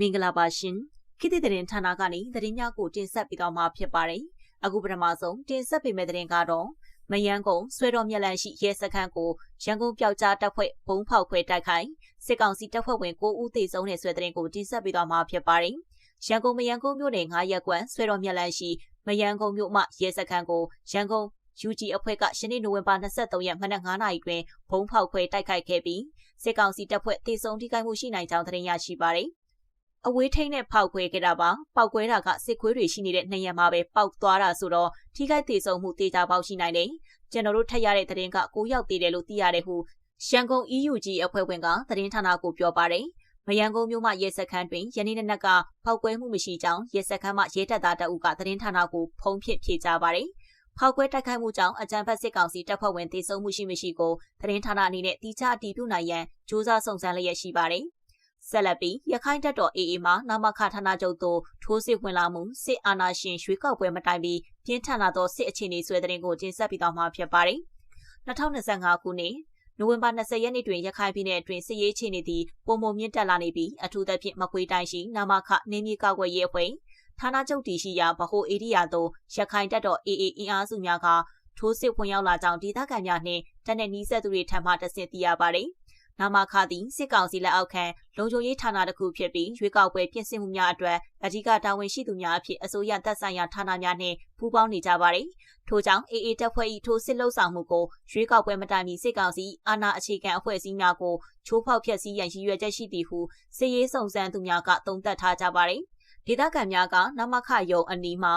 မင်္ဂလာပါရှင်ခေတ်သစ်သတင်းဌာနကနေသတင်းများကိုတင်ဆက်ပေးသွားမှာဖြစ်ပါတယ်အခုပထမဆုံးတင်ဆက်ပေးမယ့်သတင်းကတော့မယန်းကုံဆွဲတော်မြက်လန်ရှိရဲစခန်းကိုရန်ကုန်ပျောက်ကြားတပ်ဖွဲ့ဘုံဖောက်ခွဲတိုက်ခိုက်စစ်ကောင်စီတပ်ဖွဲ့ဝင်9ဦးသေဆုံးတဲ့ဆွဲသတင်းကိုတင်ဆက်ပေးသွားမှာဖြစ်ပါတယ်ရန်ကုန်မယန်းကုန်းမြို့နယ်9ရပ်ကွက်ဆွဲတော်မြက်လန်ရှိမယန်းကုံမြို့မှရဲစခန်းကိုရန်ကုန် UG အဖွဲ့ကရှင်းနေနိုဝင်ဘာ23ရက်မနက်9:00နာရီတွင်ဘုံဖောက်ခွဲတိုက်ခိုက်ခဲ့ပြီးစစ်ကောင်စီတပ်ဖွဲ့တေဆုံထိခိုက်မှုရှိနိုင်ကြောင်းသတင်းရရှိပါတယ်။ အဝေးထိန်နဲ့ဖောက်ခွဲခဲ့တာပါ။ပောက်ကွဲတာကစစ်ခွေးတွေရှိနေတဲ့နေရာမှာပဲပောက်သွားတာဆိုတော့ထိခိုက်တေဆုံမှုတေချာပေါက်ရှိနိုင်တယ်။ကျွန်တော်တို့ထပ်ရတဲ့သတင်းက9ရောက်သေးတယ်လို့သိရတယ်ဟုရန်ကုန် EUG အဖွဲ့ဝင်ကသတင်းဌာနကိုပြောပါတယ်။မယန်ကုန်မြို့မှရဲစခန်းတွင်ယနေ့နနက်ကဖောက်ကွဲမှုမရှိကြောင်းရဲစခန်းမှရဲတပ်သားတအုပ်ကသတင်းဌာနကိုဖုံးဖြစ်ဖြေကြားပါတယ်။ဖောက်ခွဲတိုက်ခိုက်မှုကြောင့်အကြံဖက်စစ်ကောင်စီတပ်ဖွဲ့ဝင်တေဆုံးမှုရှိမရှိကိုသတင်းဌာနအနေနဲ့တိကျအတည်ပြုနိုင်ရန်စ조사စုံစမ်းလျက်ရှိပါတယ်။ ဆက်လက်ပြီးရခိုင်တပ်တော် AA မှနာမခဌာနချုပ်သို့ထိုးစစ်ဝင်လာမှုစစ်အာဏာရှင်ရွေးကောက်ပွဲမတိုင်ပြီးပြင်းထန်လာသောစစ်အခြေအနေဆွဲတဲ့ကိုတင်ဆက်ပြီးတော့မှာဖြစ်ပါတယ်။2025ခုနှစ်နိုဝင်ဘာ20ရက်နေ့တွင်ရခိုင်ပြည်နယ်အတွင်းစစ်ရေးအခြေအနေသည်ပုံမှန်မြင့်တက်လာနေပြီးအထူးသဖြင့်မကွေးတိုင်းရှိနာမခနေမြေကောက်ွယ်ရေးအဖွဲ့ဌာနချုပ်တည်ရှိရာဗဟိုဧရိယာသို့ရခိုင်တပ်တော် AA အင်အားစုများကထိုးစစ်ဝင်ရောက်လာကြောင်းဒေသခံများနှင့်တပ်နဲ့နီးစပ်သူတွေထံမှတဆင့်သိရပါတယ်။ နာမခသည်စစ်ကောင်စီလက်အောက်ခံလုံခြုံရေးဌာနတစ်ခုဖြစ်ပြီးရွေးကောက်ပွဲပြင်ဆင်မှုများအတွက်အဓိကတာဝန်ရှိသူများအဖြစ်အစိုးရတပ်ဆိုင်ရာဌာနများနှင့်ပူးပေါင်းနေကြပါတယ်။ထို့ကြောင့် AA တပ်ဖွဲ့၏ထိုးစစ်လှုပ်ဆောင်မှုကိုရွေးကောက်ပွဲမတိုင်မီစစ်ကောင်စီအာဏာအခြေခံအဖွဲ့အစည်းများကိုချိုးဖောက်ဖျက်ဆီးရန်ရည်ရွယ်ချက်ရှိသည်ဟုစစ်ရေးစုံစမ်းသူများကသုံးသပ်ထားကြပါတယ်။ဒေသခံများကနမခယုံအနီးမှာ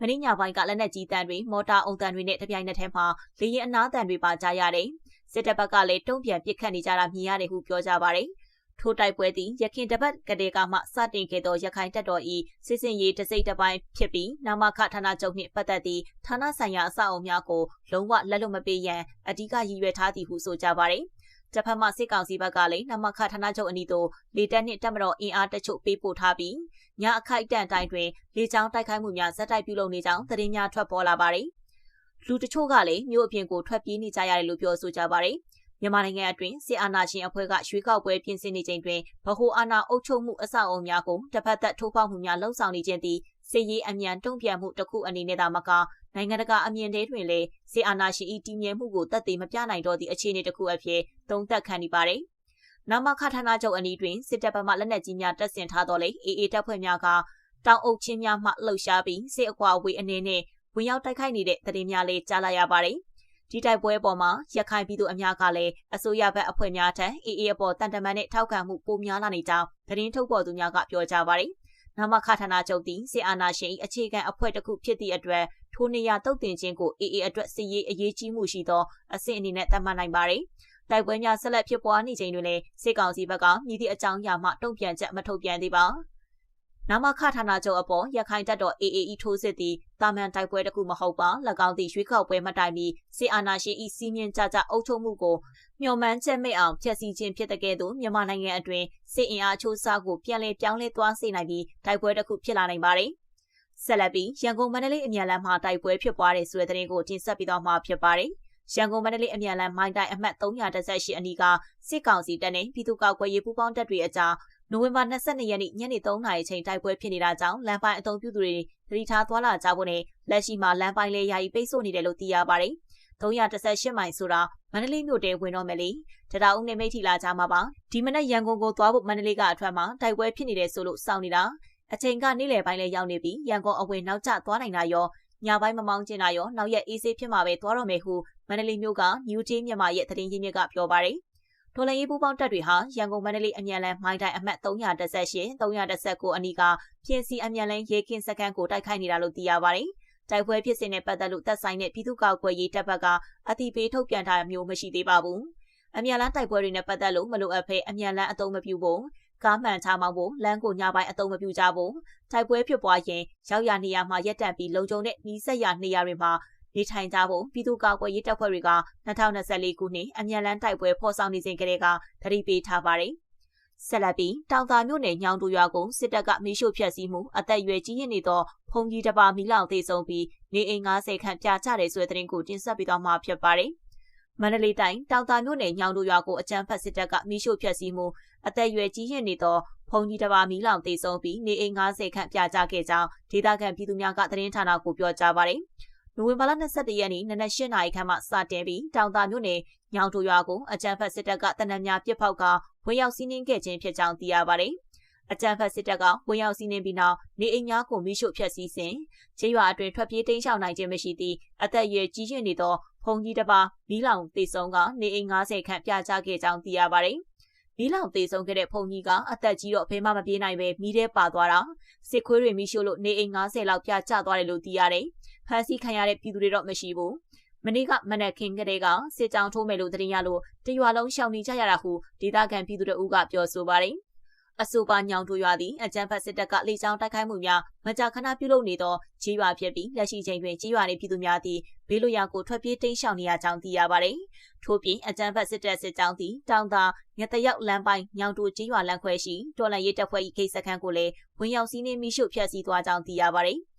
မင်းညပိုင်းကလက်နက်ကြီးတန်းတွေမော်တာအုံတန်းတွေနဲ့တပြိုင်နက်တည်းမှာလေရင်အနားတန်းတွေပါကြားရတယ်။ စစ်တပ်ဘက်ကလည်းတုံ့ပြန်ပစ်ခတ်နေကြတာမြင်ရတယ်ဟုပြောကြပါရယ်။ထိုတိုက်ပွဲသည်ရခင်တပတ်ကလေးကမှစတင်ခဲ့သောရခိုင်တပ်တော်၏စစ်စင်ရေးတစိမ့်တစ်ပိုင်းဖြစ်ပြီးနာမခဌာနချုပ်နှင့်ပတ်သက်သည့်ဌာနဆိုင်ရာအဆောက်အအုံများကိုလုံးဝလက်လွတ်မပေးရန်အ धिक ရည်ရွယ်ထားသည်ဟုဆိုကြပါရယ်။တစ်ဖက်မှစစ်ကောင်စီဘက်ကလည်းနမခဌာနချုပ်အနီးသို့လေတပ်နှင့်တပ်မတော်အင်အားတချို့ပေးပို့ထားပြီးညအခိုက်တန့်တိုင်းတွင်လေကြောင်းတိုက်ခိုက်မှုများဇက်တိုက်ပြုလုပ်နေကြောင်းသတင်းများထွက်ပေါ်လာပါတယ်။ လူတချို့ကလည်းမြို့အပြင်ကိုထွက်ပြေးနေကြရတယ်လို့ပြောဆိုကြပါတယ်။မြန်မာနိုင်ငံအတွင်းစစ်အာဏာရှင်အဖွဲ့ကရွေးကောက်ပွဲပြင်ဆင်နေချိန်တွင်ဗဟိုအာဏာအုပ်ချုပ်မှုအဆောက်အအုံများကိုတစ်ဖက်သက်ထိုးဖောက်မှုများလှုံ့ဆော်နေခြင်းသည်စစ်ရေးအမြန်တုံ့ပြန်မှုတစ်ခုအနေနဲ့သာမကနိုင်ငံတကာအမြင်တွေတွင်လည်းစေအာနာရှင်ဤတည်မြဲမှုကိုတက်သေးမပြနိုင်တော့သည့်အခြေအနေတစ်ခုအဖြစ်သုံးသပ်ခံနေပါတယ်။နမခဌာနချုပ်အနီးတွင်စစ်တပ်ဘက်မှလက်နက်ကြီးများတပ်ဆင်ထားတော့လေအေအေတပ်ဖွဲ့များကတောင်အုပ်ချင်းများမှလှုပ်ရှားပြီးစစ်အကွာအဝေးအနေနဲ့ ဝင်ရောက်တိုက်ခိုက်နေတဲ့သတင်းများလေးကြားလိုက်ရပါတယ်။ဒီတိုက်ပွဲပေါ်မှာရခိုင်ပြည်သူအများကလည်းအစိုးရဘက်အဖွဲ့များထံအေအေအပေါ်တန်တမန်နဲ့ထောက်ခံမှုပိုများလာနေကြောင်းသတင်းထုတ်ပေါ်သူများကပြောကြပါတယ်။နမခဌာနချုပ်သည်စစ်အာဏာရှင်၏အခြေခံအဖွဲ့တစ်ခုဖြစ်သည့်အတွက်ထိုနေရာတုတ်တင်ခြင်းကိုအေအေအတွက်စစ်ရေးအရေးကြီးမှုရှိသောအဆင့်အနေနဲ့သတ်မှတ်နိုင်ပါသည်။တိုက်ပွဲများဆက်လက်ဖြစ်ပွားနေချိန်တွင်လည်းစစ်ကောင်စီဘက်ကမြည်သည့်အကြောင်းအရာမှတုံ့ပြန်ချက်မထုတ်ပြန်သေးပါ။ နာမခဌာနချုပ်အပေါ်ရခိုင်တပ်တော် AAE ထိုးစစ်သည်တာမန်တိုက်ပွဲတစ်ခုမဟုတ်ပါ၎င်းသည့်ရွေးကောက်ပွဲမတိုင်မီစစ်အာဏာရှင်၏စီးမြင့်ကြကြအုပ်ချုပ်မှုကိုမျှော်မှန်းချက်မဲ့အောင်ဖျက်ဆီးခြင်းဖြစ်တဲ့ကဲ့သို့မြန်မာနိုင်ငံအတွင်းစစ်အင်အားချိုးစားကိုပြန်လည်ပြောင်းလဲသွားစေနိုင်ပြီးတိုက်ပွဲတစ်ခုဖြစ်လာနိုင်ပါတယ်ဆက်လက်ပြီးရန်ကုန်မန္တလေးအမြန်လမ်းမှာတိုက်ပွဲဖြစ်ပွားတဲ့ဆိုတဲ့သတင်းကိုတင်ဆက်ပြီးတော့မှာဖြစ်ပါတယ်ရန်ကုန်မန္တလေးအမြန်လမ်းမိုင်းတိုင်းအမှတ်318အနီးကစစ်ကောင်စီတပ်နဲ့ပြည်သူ့ကောက်ွယ်ရေးပူးပေါင်းတပ်တွေအကြား နိုဝင်ဘာ22ရက်နေ့ညနေ3နာရီချိန်တိုက်ပွဲဖြစ်နေတာကြောင့်လမ်းပိုင်းအုံပြုသူတွေသတိထားသွားလာကြဖို့နဲ့လက်ရှိမှာလမ်းပိုင်းလေးယာယီပိတ်ဆို့နေတယ်လို့သိရပါတယ်။318မိုင်ဆိုတာမန္တလေးမြို့တဲဝင်တော့မယ်လေတရအုံနဲ့မိထီလာကြမှာပါဒီမနက်ရန်ကုန်ကိုသွားဖို့မန္တလေးကအထွက်မှာတိုက်ပွဲဖြစ်နေတယ်ဆိုလို့စောင့်နေတာအချိန်ကနေ့လယ်ပိုင်းလဲရောက်နေပြီးရန်ကုန်အဝင်နောက်ကျသွားနိုင်တာရောညပိုင်းမမောင်းကျင်တာရောနောက်ရက်အေးဆေးဖြစ်မှာပဲသွားတော့မယ်ဟုမန္တလေးမြို့က New Day မြန်မာရဲ့သတင်းရင်းမြစ်ကပြောပါတယ် ဒေါ်လာရေးပူပေါင်းတပ်တွေဟာရန်ကုန်မန္တလေးအမြန်လမ်းမိုင်းတိုင်းအမှတ်318 319အနီးကပြင်စီအမြန်လမ်းရေကင်းစခန်းကိုတိုက်ခိုက်နေတာလို့သိရပါတယ်။တိုက်ပွဲဖြစ်စဉ်နဲ့ပတ်သက်လို့တပ်ဆိုင်တဲ့ပြည်သူ့ကောက်ွယ်ရေးတပ်ဘက်ကအတိပေးထုတ်ပြန်ထားမျိုးမရှိသေးပါဘူး။အမြန်လမ်းတိုက်ပွဲတွေနဲ့ပတ်သက်လို့မလိုအပ်ဘဲအမြန်လမ်းအသုံးမပြုဖို့ကားမှန်ချမောင်းဖို့လမ်းကိုညပိုင်းအသုံးမပြုကြဖို့တိုက်ပွဲဖြစ်ပွားရင်ရောက်ရနေရမှာရက်တန့်ပြီးလုံခြုံတဲ့နီးစက်ရနေရတွေမှာ နေထိုင်ကြဖို့ပြည်သူ့ကာကွယ်ရေးတပ်ဖွဲ့တွေက2024ခုနှစ်အမြန်လန်းတိုက်ပွဲဖော်ဆောင်နေစဉ်ကတည်းကသတိပေးထားပါတယ်။ဆက်လက်ပြီးတောင်သာမြို့နယ်ညောင်တူရွာကိုစစ်တပ်ကမီးရှို့ဖျက်ဆီးမှုအသက်အရွယ်ကြီးရင့်နေသောဖုန်ကြီးတစ်ပါးမီးလောင်သေးဆုံးပြီးနေအိမ်90ခန့်ပြချတယ်ဆိုတဲ့သတင်းကိုတင်ဆက်ပေးသွားမှာဖြစ်ပါတယ်။မန္တလေးတိုင်းတောင်သာမြို့နယ်ညောင်တူရွာကိုအကြမ်းဖက်စစ်တပ်ကမီးရှို့ဖျက်ဆီးမှုအသက်အရွယ်ကြီးရင့်နေသောဖဖုန်ကြီးတစ်ပါးမီးလောင်တေဆုံးပြီးနေအိမ်90ခန့်ပြကြခဲ့ကြောင်းဒေသခံပြည်သူများကသတင်းဌာနကိုပြောကြားပါတယ်။ နိုဝင်ဘာလ22ရက်နေ့နနက်၈နာရီခန့်မှစတင်ပြီးတောင်တာမြို့နယ်ညောင်တိုရွာကိုအကြမ်းဖက်စစ်တပ်ကတနက်များပစ်ဖောက်ကဝင်ရောက်စီးနင်းခဲ့ခြင်းဖြစ်ကြောင်းသိရပါတယ်။အကြမ်းဖက်စစ်တပ်ကဝင်ရောက်စီးနင်းပြီးနောက်နေအိမ်များကိုမိရှို့ဖျက်ဆီးစဉ်ခြေရွာအတွင်းထွက်ပြေးတိမ်းရှောင်နိုင်ခြင်းမရှိသည့်အသက်အရွယ်ကြီးရင့်နေသောဖုန်ကြီးတစ်ပါးမီးလောင်တေဆုံးက နေအိမ်90ခန့်ပြကြခဲ့ကြောင်းသိရပါတယ်။ မီးလောင်တေဆုံးခဲ့တဲ့ဖုန်ကြီးကအသက်ကြီးတော့ဘဲမှမပြေးနိုင်ပဲမီးထဲပါသွားတာစစ်ခွေးတွေမီးရှို့လို့နေအိမ်90လောက်ပြကျသွားတယ်လို့သိရတယ်။ဖမ်းဆီးခံရတဲ့ပြည်သူတွေတော့မရှိဘူး။မနေ့ကမနက်ခင်းကလေးကစစ်ကြောင်ထိုးမယ်လို့တင်ရလို့တရွာလုံးရှောင်နေကြရတာဟုဒေသခံပြည်သူတို့ကပြောဆိုပါတယ်။ အဆိုပါညောင်တို့ရွာသည်အကြမ်းဖက်စစ်တပ်ကလေကြောင်းတိုက်ခိုက်မှုများမကြာခဏပြုလုပ်နေသောကြီးရွာဖြစ်ပြီးလက်ရှိချိန်တွင်ကြီးရွာနေပြည်သူများသည်ဘေးလွတ်ရာကိုထွက်ပြေးတိမ်းရှောင်နေရကြောင်းသိရပါသည်။ထို့ပြင်အကြမ်းဖက်စစ်တပ်စစ်ကြောင်းသည်တောင်သာငတရောက်လမ်းပိုင်းညောင်တို့ကြီးရွာလမ်းခွဲရှိတော်လန်ရေးတပ်ဖွဲ့၏ဂိတ်စခန်းကိုလည်းဝင်ရောက်စီးနင်းမိရှုဖျက်ဆီးသွားကြောင်းသိရပါသည်။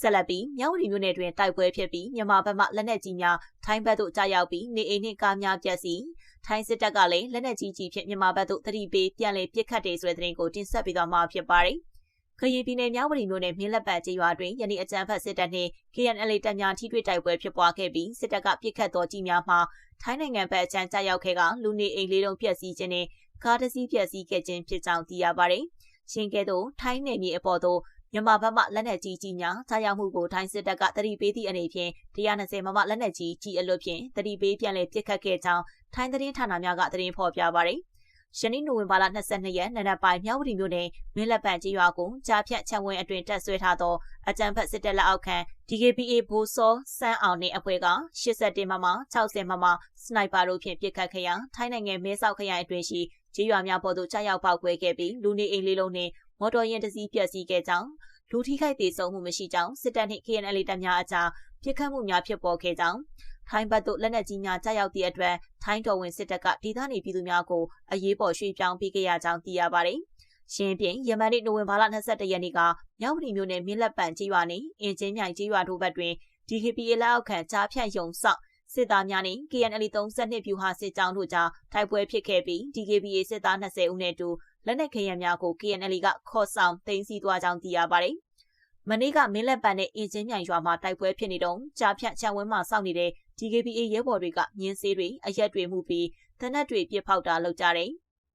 ဆက်လက်ပြီးမြောက်ဝတီမြို့နယ်တွင်တိုက်ပွဲဖြစ်ပြီးမြန်မာဘက်မှလက်နက်ကြီးများထိုင်းဘက်သို့ကြားရောက်ပြီးနေအိမ်နှင့်ကားများပျက်စီး ထိုင်းစစ်တပ်ကလည်းလက်နက်ကြီးကြီးဖြင့်မြန်မာဘက်သို့တတိပေးပြန်လည်ပစ်ခတ်တယ်ဆိုတဲ့သတင်းကိုတင်ဆက်ပေးသွားမှာဖြစ်ပါတယ်။ခရီးပြည်နယ်မြောက်ဝတီမြို့နယ်မင်းလက်ပတ်ကျေးရွာတွင်ယနေ့အကြမ်းဖက်စစ်တပ်နှင့် KNL တပ်များထိတွေ့တိုက်ပွဲဖြစ်ပွားခဲ့ပြီးစစ်တပ်ကပစ်ခတ်သောကြီးများမှာထိုင်းနိုင်ငံဘက်အကြမ်းကြရောက်ခဲ့ကလူနေအိမ်လေးလုံးပျက်စီးခြင်းနှင့်ကားတစ်စီးပျက်စီးခဲ့ခြင်းဖြစ်ကြောင်းသိရပါတယ်။ရှင်ကဲ့သို့ထိုင်းနယ်မြေအပေါ်သို့ မြန်မာဘက်မှလက်နက်ကြီးကြီးများကြားရောက်မှုကိုထိုင်းစစ်တပ်ကတတိပေးသည့်အနေဖြင့်120မမလက်နက်ကြီးကြီးအလွတ်ဖြင့်တတိပေးပြန်လည်ပစ်ခတ်ခဲ့ကြောင်းထိုင်းသတင်းဌာနများကသတင်းဖော်ပြပါရယ်။ယနေ့နိုဝင်ဘာလ22ရက်နေ့နက်ပိုင်းမြောက်ဝတီမြို့နယ်မင်းလက်ပံကြီးရွာကိုကြားဖြတ်ချံဝင်းအတွင်တက်ဆွဲထားသောအကြံဖက်စစ်တပ်လက်အောက်ခံ DKPA ဘိုးစောစန်းအောင်နှင့်အဖွဲ့က81မမ60မမစနိုက်ပါတို့ဖြင့်ပစ်ခတ်ခဲ့ရာထိုင်းနိုင်ငံမဲဆောက်ခရိုင်အတွင်းရှိကြီးရွာများပေါ်သို့ကြားရောက်ပေါက်ကွဲခဲ့ပြီးလူနေအိမ်လေးလုံးနှင့်မော်တော်ယာဉ်တစ်စီးပျက်စီးခဲ့ကြောင်း လူထိခိုက်သေးဆုံးမှုမရှိကြောင်းစစ်တပ်နှင့် KNL တပ်များအကြားပြစ်ခတ်မှုများဖြစ်ပေါ်ခဲ့ကြောင်းထိုင်းဘက်သို့လက်နက်ကြီးများကြားရောက်သည့်အတွက်ထိုင်းတော်ဝင်စစ်တပ်ကဒေသနေပြည်သူများကိုအရေးပေါ်ရွှေ့ပြောင်းပေးခဲ့ရကြောင်းသိရပါတယ်။ရှင်းပြယမန်နေ့နိုဝင်ဘာလ22ရက်နေ့ကမြောက်ပြည်မြို့နယ်မြင်းလက်ပံကြီးရွာနှင့်အင်ဂျင်မြိုင်ကြီးရွာတို့ဘက်တွင် DKPA လက်အောက်ခံကြားဖြတ်ယုံဆော့စစ်သားများနှင့် KNL 32ဗျူဟာစစ်ကြောင်းတို့ကြားတိုက်ပွဲဖြစ်ခဲ့ပြီး DKPA စစ်သား20ဦးနှင့်အတူ လက်နက်ခဲယမ်းများကို KNL ကခေါ်ဆောင်သိမ်းဆည်းသွားကြောင်းသိရပါတယ်။မနေ့ကမင်းလက်ပံနဲ့အင်ဂျင်မြိုင်ရွာမှာတိုက်ပွဲဖြစ်နေတော့ကြားဖြတ်ချံဝင်းမှာစောင့်နေတဲ့ DKBA ရဲဘော်တွေကမြင်းစေးတွေအရက်တွေမှုပြီးတနက်တွေပြစ်ဖောက်တာလုပ်ကြတယ်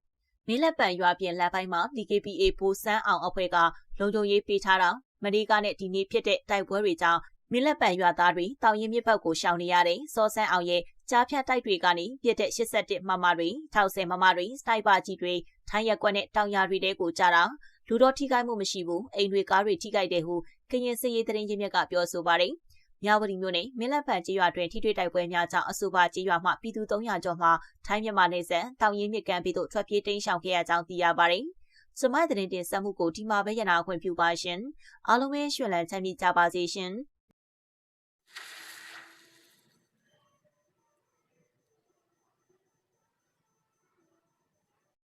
။မင်းလက်ပံရွာပြင်လက်ပိုင်းမှာ DKBA ဘိုးစန်းအောင်အဖွဲ့ကလုံခြုံရေးပေးထားတာမနေ့ကနဲ့ဒီနေ့ဖြစ်တဲ့တိုက်ပွဲတွေကြောင့်မင်းလက်ပံရွာသားတွေတောင်ရင်မြစ်ဘက်ကိုရှောင်နေရတယ်။စောဆန်းအောင်ရဲ့ ကြားဖြတ်တိုက်တွေကနေပြစ်တဲ့81မမတွေ60မမတွေစတိုက်ပါကြီးတွေထိုင်းရက်ကွက်နဲ့တောင်ယာတွေတဲကိုကြတာလူတော်ထိခိုက်မှုမရှိဘူးအိမ်တွေကားတွေထိခိုက်တယ်ဟုကရင်စည်ရေးတရင်ချင်းမြက်ကပြောဆိုပါတယ်။မြဝတီမြို့နယ်မင်းလက်ဖန်ကျေးရွာတွင်ထိတွေ့တိုက်ပွဲများကြောင့်အဆိုပါကျေးရွာမှပြည်သူ300ကျော်မှထိုင်းမြန်မာနယ်စပ်တောင်ရင်မြစ်ကမ်းပြည်သို့ထွက်ပြေးတိမ်းရှောင်ခဲ့ရကြောင်းသိရပါတယ်။စမိုင်းတဲ့တင်ဆက်မှုကိုဒီမှာပဲရနာခွင့်ပြုပါရှင်။အားလုံးပဲရွှင်လန်းချမ်းမြေ့ကြပါစေရှင်။